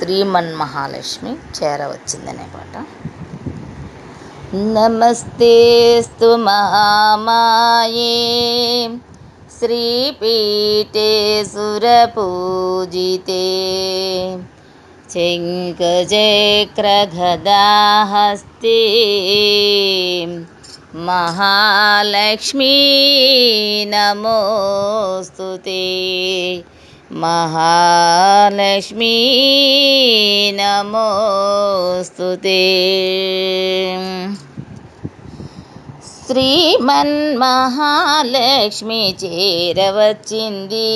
శ్రీమన్ మహాలక్ష్మి చేరవచ్చిందనే పాట. నమస్తేస్తు మహామాయే శ్రీపీఠే సురపూజితే శంఖచక్రగదాహస్తే మహాలక్ష్మీ నమోస్తుతే. మహాలక్ష్మీ నమోస్తు శ్రీమన్మహాలక్ష్మి చేరవచ్చింది.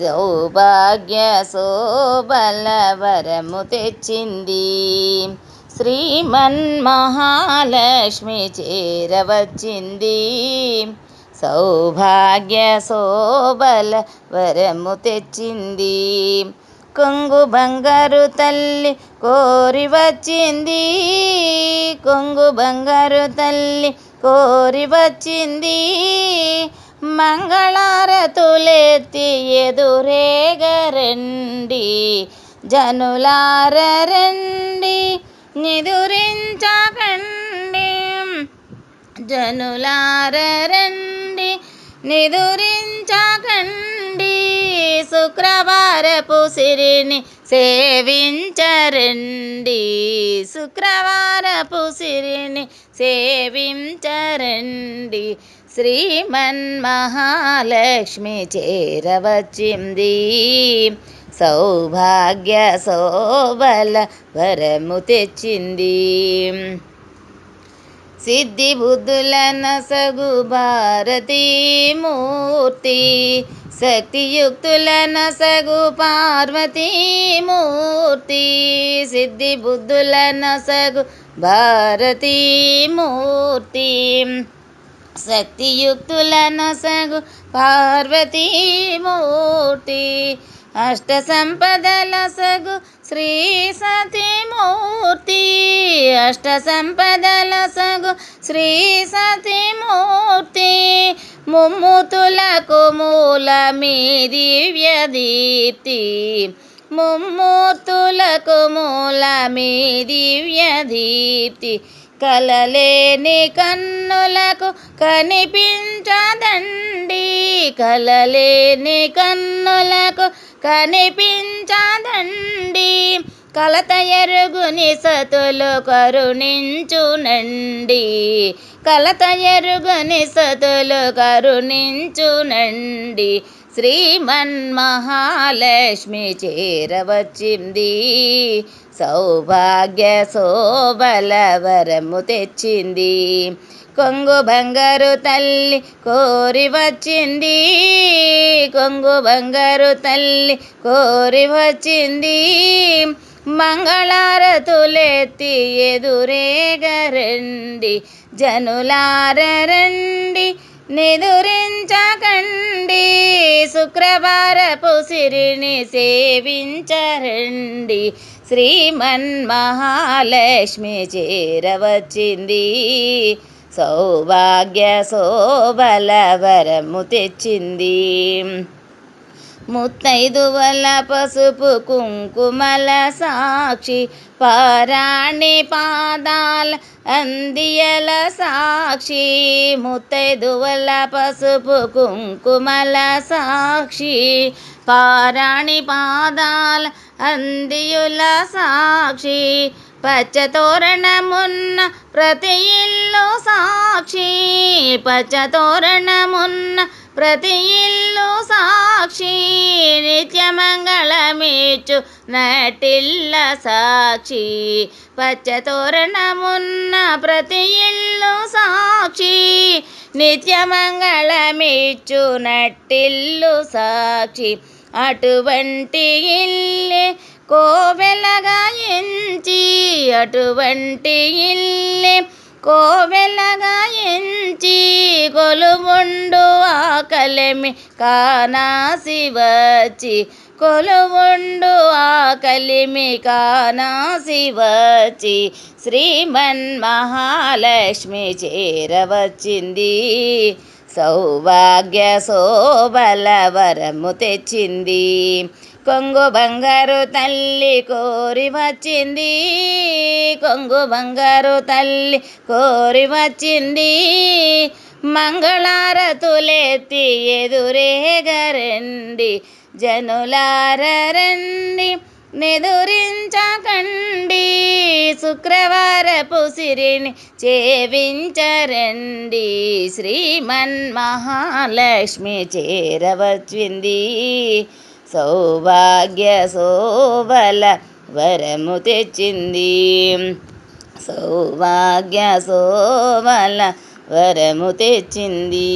సౌభాగ్య శోభల వరము తెచ్చింది శ్రీమన్మహాలక్ష్మి చేరవచ్చింది. సౌభాగ్య శోభల వరము తెచ్చింది. కొంగు బంగారు తల్లి కోరి వచ్చింది. కొంగు బంగారు తల్లి కోరి వచ్చింది. మంగళారతులెత్తి ఎదురేగరండి. జనులార రండి నిదురించకండి. జనులార రండి. నిదురించకండి. శుక్రవారపు సిరిని సేవించరండి. శుక్రవారపు సిరిని సేవించరండి. శ్రీమన్మహాలక్ష్మి చేరవచ్చింది. సౌభాగ్య శోభల వరము తెచ్చింది. సిద్ధి బుద్ధుల నసగు భారతీమూర్తి శక్తియుక్తుల నసగు పార్వతీమూర్తి సిద్ధి బుద్ధుల నసగు భారతీమూర్తి శక్తియుక్తుల నసగు పార్వతీమూర్తి అష్ట సంపదల సగు శ్రీ సతీమూర్తి అష్ట సంపదల సగు శ్రీ సతీమూర్తి. ముమ్ముతులకు మూల మీ దివ్య దీప్తి ముమ్మూర్తులకు మూల మీ దివ్య దీప్తి కలలేని కన్నులకు కనిపించదండి. కలలేని కన్నులకు కనిపి కలత ఎరుగుని సతులు కరుణించునండి. కలత ఎరుగుని సతులు కరుణించునండి. శ్రీమన్మహాలక్ష్మి చేరవచ్చింది. సౌభాగ్య శోభలవరము తెచ్చింది. కొంగు బంగారు తల్లి కోరి వచ్చింది. కొంగు బంగారు తల్లి కోరి వచ్చింది. మంగళారతులెత్తి ఎదురేగరండి జనులారండి నిదురించకండి శుక్రవారపు సిరిని సేవించరండి. శ్రీమన్మహాలక్ష్మి చేరవచ్చింది సౌభాగ్య శోభల వరము తెచ్చింది. ముత్తైదువల పసుపు కుంకుమల సాక్షి పారాణి పాదాల అందియల సాక్షి. ముత్తైదువల పసుపు కుంకుమల సాక్షి పారాణి పాదాల అందియుల సాక్షి. పచ్చతోరణమున్న ప్రతి ఇల్లు సాక్షి పచ్చతోరణమున్న ప్రతి ఇల్లు సాక్షి నిత్యమంగళమిచ్చు నటిల్ల సాక్షి పచ్చతోరణమున్న ప్రతి ఇల్లు సాక్షి నిత్యమంగళమిచ్చు నటిల్లు సాక్షి అటువంటి ఇల్లే కోవెలగా ఎంచి అటువంటి ఇల్లే కోవెలగా ఎంచి కొలువుండు ఆకలిమి కానాసి వచ్చి కొలువుండు ఆకలిమి కానాసి వచ్చి శ్రీమన్మహాలక్ష్మి చేరవచ్చింది. సౌభాగ్య శోభల వరము తెచ్చింది. కొంగు బంగారు తల్లి కోరి వచ్చింది. కొంగు బంగారు తల్లి కోరి వచ్చింది. మంగళారతులెత్తి ఎదురేగరండి. జనులారండి నిదురించకండి. శుక్రవారపు సిరిని చేవించరండి. శ్రీమన్ మహాలక్ష్మి చేరవచ్చింది. సౌభాగ్య శోభల వరము తెచ్చింది. సౌభాగ్య శోభల వరము తెచ్చింది.